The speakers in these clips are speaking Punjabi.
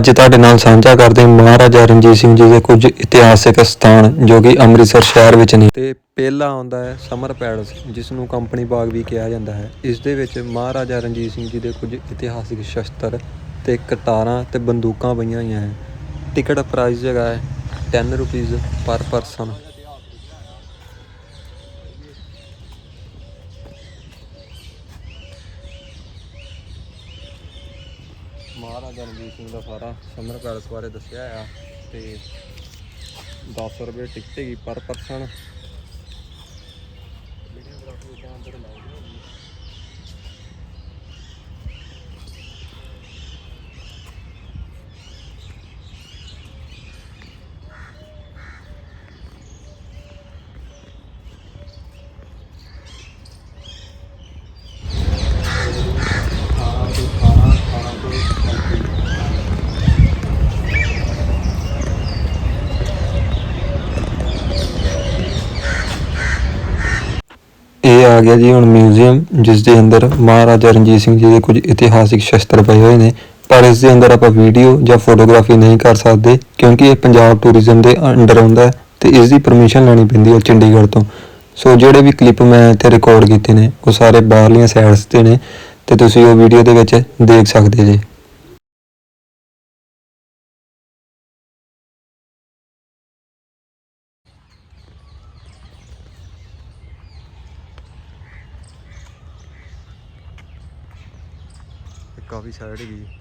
ਅੱਜ ਤੁਹਾਡੇ ਨਾਲ ਸਾਂਝਾ ਕਰਦੇ ਹਾਂ ਮਹਾਰਾਜਾ ਰਣਜੀਤ ਸਿੰਘ ਜੀ ਦੇ ਕੁਝ ਇਤਿਹਾਸਿਕ ਸਥਾਨ ਜੋ ਕਿ ਅੰਮ੍ਰਿਤਸਰ ਸ਼ਹਿਰ ਵਿੱਚ ਨੇ। ਤੇ ਪਹਿਲਾ ਆਉਂਦਾ ਹੈ ਸਮਰ ਪੈਲਸ, ਜਿਸ ਨੂੰ ਕੰਪਨੀ ਬਾਗ ਵੀ ਕਿਹਾ ਜਾਂਦਾ ਹੈ। ਇਸ ਦੇ ਵਿੱਚ ਮਹਾਰਾਜਾ ਰਣਜੀਤ ਸਿੰਘ ਜੀ ਦੇ ਕੁਝ ਇਤਿਹਾਸਿਕ ਸ਼ਸਤਰ ਤੇ ਕਟਾਰਾਂ ਤੇ ਬੰਦੂਕਾਂ ਪਈਆਂ ਹੋਈਆਂ ਹੈ। ਟਿਕਟ ਪ੍ਰਾਈਸ ਹੈਗਾ ਹੈ 10 rupees per person Maharaja Ranjit Singh ਦਾ ਸਾਰਾ। ਸਮਰ ਪੈਲਸ ਬਾਰੇ ਦੱਸਿਆ ਆ ਤੇ 10 ਰੁਪਏ ਟਿਕਟ ਹੈਗੀ ਪਰ ਪਰਸਨ ਇਹ ਆ ਗਿਆ ਜੀ ਹੁਣ ਮਿਊਜ਼ੀਅਮ ਜਿਸ ਦੇ ਅੰਦਰ ਮਹਾਰਾਜਾ ਰਣਜੀਤ ਸਿੰਘ ਜੀ ਦੇ ਕੁਝ ਇਤਿਹਾਸਿਕ ਸ਼ਸਤਰ ਪਏ ਹੋਏ ਨੇ। ਪਰ ਇਸ ਦੇ ਅੰਦਰ ਆਪਾਂ ਵੀਡੀਓ ਜਾਂ ਫੋਟੋਗ੍ਰਾਫੀ ਨਹੀਂ ਕਰ ਸਕਦੇ, ਕਿਉਂਕਿ ਇਹ ਪੰਜਾਬ ਟੂਰਿਜ਼ਮ ਦੇ ਅੰਡਰ ਆਉਂਦਾ ਹੈ ਤੇ ਇਸ ਦੀ ਪਰਮਿਸ਼ਨ ਲੈਣੀ ਪੈਂਦੀ ਹੈ ਚੰਡੀਗੜ੍ਹ ਤੋਂ। ਸੋ ਜਿਹੜੇ ਵੀ ਕਲਿੱਪ ਮੈਂ ਇੱਥੇ ਰਿਕਾਰਡ ਕੀਤੇ ਨੇ, ਉਹ ਸਾਰੇ ਬਾਹਰਲੀਆਂ ਸਾਈਡਸ ਤੇ ਨੇ ਤੇ ਤੁਸੀਂ ਉਹ ਵੀਡੀਓ ਦੇ ਵਿੱਚ ਦੇਖ ਸਕਦੇ ਜੇ। Kali.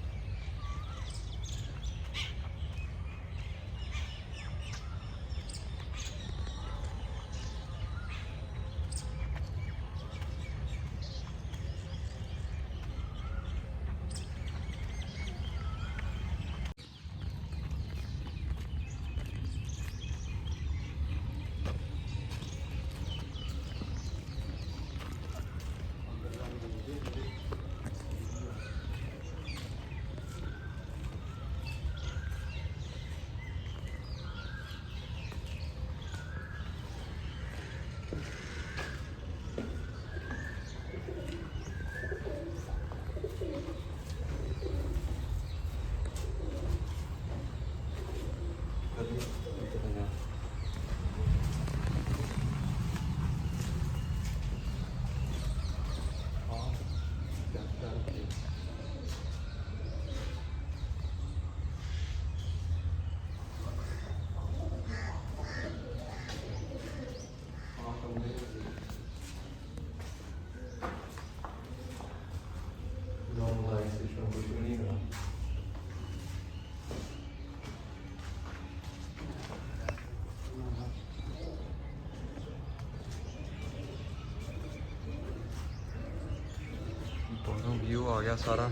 ਆ ਗਿਆ ਸਾਰਾ।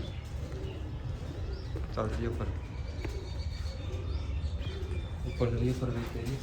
ਚੱਲ ਜੀ ਉੱਪਰ। ਉੱਪਰ ਚਲੀਏ ਉੱਪਰ ਵੀ ਜੀ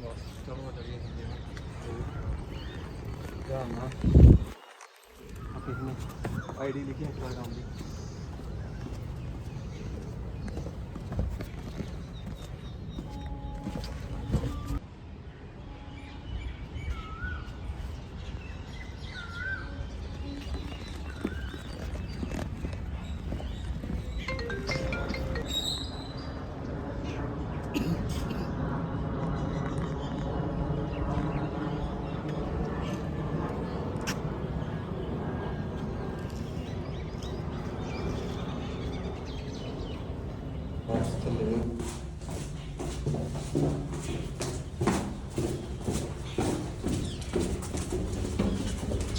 ਬਸ ਚਲੋ ਚਲੀਏ ਧਿਆਨ ਨਾਲ ਆ ਕਿਸੇ ਨੇ ਆਈਡੀ ਲਿਖੀ ਇੰਸਟਾਗ੍ਰਾਮ ਦੀ।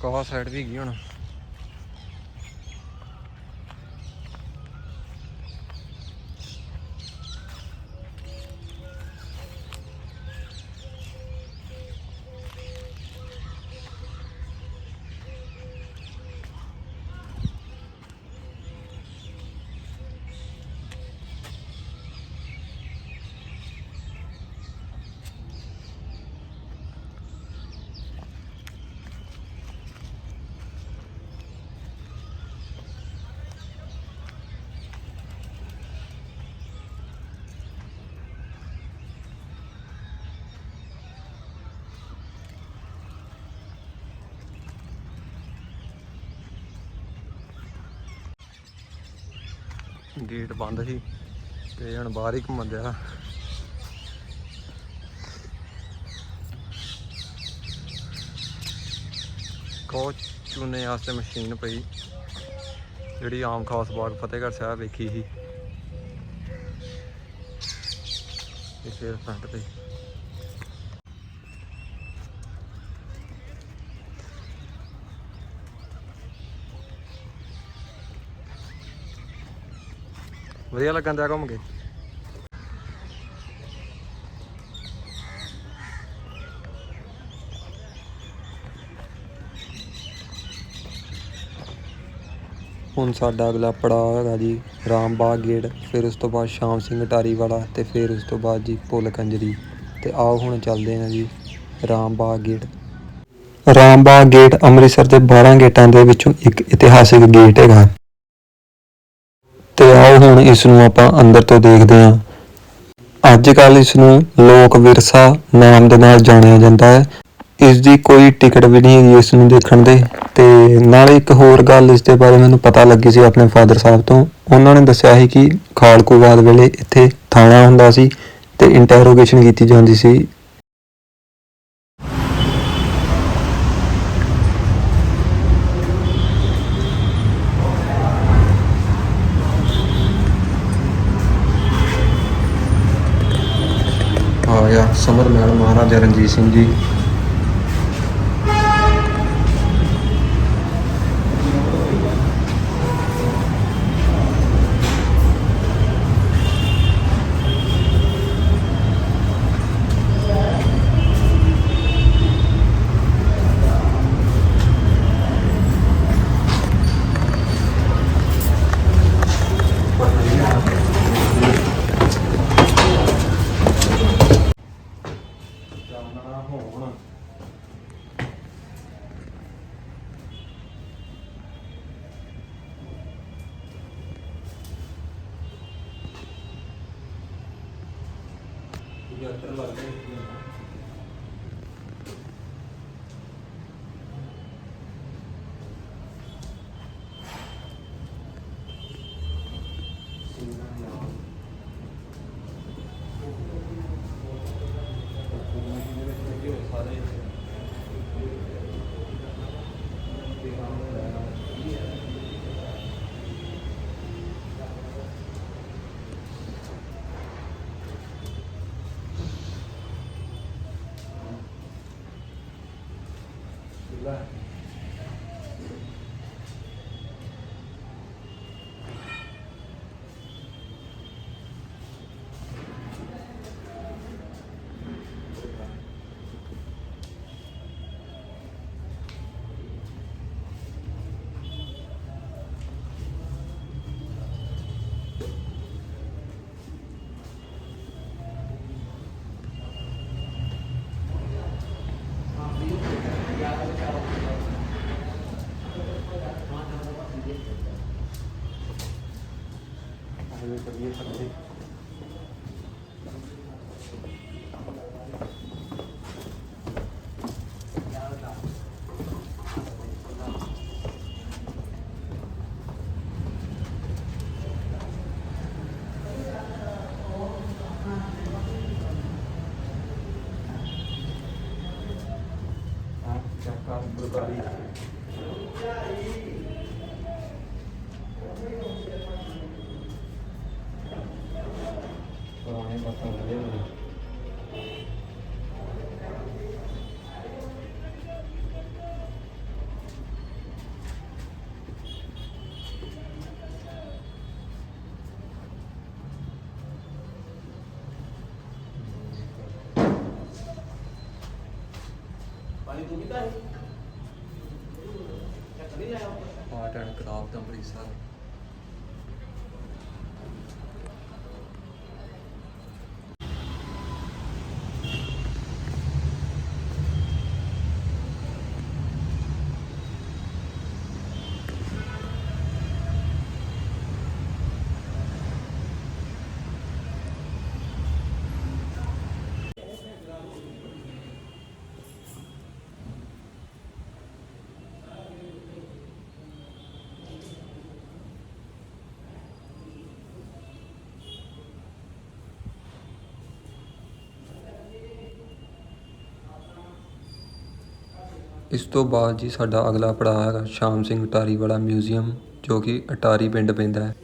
ਕਵਾ ਸਾਈਡ ਵੀ ਗਈ ਹੁਣ। ਗੇਟ ਬੰਦ ਸੀ ਤੇ ਹੁਣ ਬਾਹਰ ਹੀ ਘੁੰਮਣ ਦਿਆ ਕੋਚ ਚੂਨੇ ਵਾਸਤੇ ਮਸ਼ੀਨ ਪਈ, ਜਿਹੜੀ ਆਮ ਖਾਸ ਬਾਗ ਫਤਿਹਗੜ੍ਹ ਸਾਹਿਬ ਵੇਖੀ ਸੀ। ਇਹ ਫੇਰ ਫਰੰਟ ਤੇ। ਵਧੀਆ ਲੱਗਣ ਦਿਆ ਘੁੰਮ ਕੇ। ਹੁਣ ਸਾਡਾ ਅਗਲਾ ਪੜਾਅ ਹੈਗਾ ਜੀ ਰਾਮਬਾਗ ਗੇਟ, ਫਿਰ ਉਸ ਤੋਂ ਬਾਅਦ ਸ਼ਾਮ ਸਿੰਘ ਟਾਰੀ ਵਾਲਾ ਤੇ ਫਿਰ ਉਸ ਤੋਂ ਬਾਅਦ ਜੀ ਪੁੱਲ ਕੰਜਰੀ। ਤੇ ਆਓ ਹੁਣ ਚੱਲਦੇ ਹਾਂ ਜੀ ਰਾਮਬਾਗ ਗੇਟ। ਰਾਮਬਾਗ ਗੇਟ ਅੰਮ੍ਰਿਤਸਰ ਦੇ 12 ਗੇਟਾਂ ਦੇ ਵਿੱਚੋਂ ਇੱਕ ਇਤਿਹਾਸਿਕ ਗੇਟ ਹੈਗਾ। ਤੇ ਆਓ ਹੁਣ ਇਸ ਨੂੰ ਆਪਾਂ ਅੰਦਰ ਤੋਂ ਦੇਖਦੇ ਹਾਂ। ਅੱਜ ਕੱਲ ਇਸ ਨੂੰ ਲੋਕ ਵਿਰਸਾ ਨਾਮ ਦੇ ਨਾਲ ਜਾਣਿਆ ਜਾਂਦਾ ਹੈ। ਇਸ ਦੀ ਕੋਈ ਟਿਕਟ ਵੀ ਨਹੀਂ ਹੈਗੀ ਇਸ ਨੂੰ ਦੇਖਣ ਦੇ ਤੇ ਨਾਲੇ ਇੱਕ ਹੋਰ ਗੱਲ ਇਸ ਦੇ ਬਾਰੇ ਮੈਨੂੰ ਪਤਾ ਲੱਗੀ ਸੀ ਆਪਣੇ ਫਾਦਰ ਸਾਹਿਬ ਤੋਂ। ਉਹਨਾਂ ਨੇ ਦੱਸਿਆ ਸੀ ਕਿ ਖਾਲਕੋਵਾਦ ਵੇਲੇ ਇੱਥੇ ਥਾਣਾ ਹੁੰਦਾ ਸੀ ਤੇ ਇੰਟਰੋਗੇਸ਼ਨ ਕੀਤੀ ਜਾਂਦੀ ਸੀ। ਸਮਰ ਮਹਿਲ ਮਹਾਰਾਜਾ ਰਣਜੀਤ ਸਿੰਘ ਜੀ ਯਾਤਰਾ ਲੱਗ ਰਹੀ ਹੈ। ਚੱਲੀਏ ਥੱਲੇ ਹਾਂ ਚੈੱਕ ਕਰ ਪਾਣੀ ਆਰਟ ਐਂਡ ਕਰਾਫਟ ਅੰਮ੍ਰਿਤਸਰ। ਇਸ ਤੋਂ ਬਾਅਦ ਜੀ ਸਾਡਾ ਅਗਲਾ ਪੜਾਅ ਹੈਗਾ ਸ਼ਾਮ ਸਿੰਘ ਅਟਾਰੀ ਵਾਲਾ ਮਿਊਜ਼ੀਅਮ, ਜੋ ਕਿ ਅਟਾਰੀ ਪਿੰਡ ਪੈਂਦਾ ਹੈ।